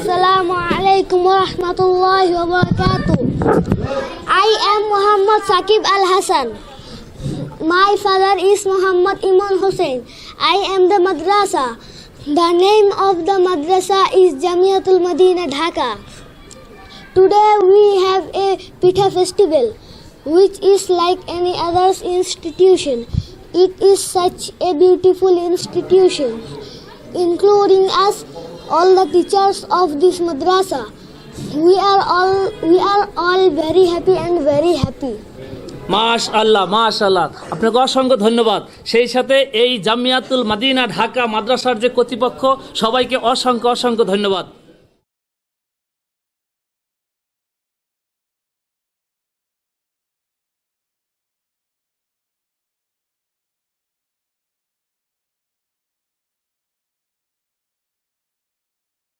Assalamu alaikum wa rahmatullahi wa barakatuh. I am Muhammad Saqib Al Hassan. My father is Muhammad Iman Hussein. I am the madrasa. The name of the madrasa is Jamiatul Madina Dhaka. Today we have a Pitha festival, which is like any other institution. It is such a beautiful institution, including us, all the teachers of this madrasa. We are all, we are all very happy and very happy. মাশ আল্লাহ মাশ আল্লাহ আপনাকে অসংখ্য ধন্যবাদ সেই সাথে এই জামিয়াতুল মাদিনা ঢাকা মাদ্রাসার যে কর্তৃপক্ষ, সবাইকে অসংখ্য অসংখ্য ধন্যবাদ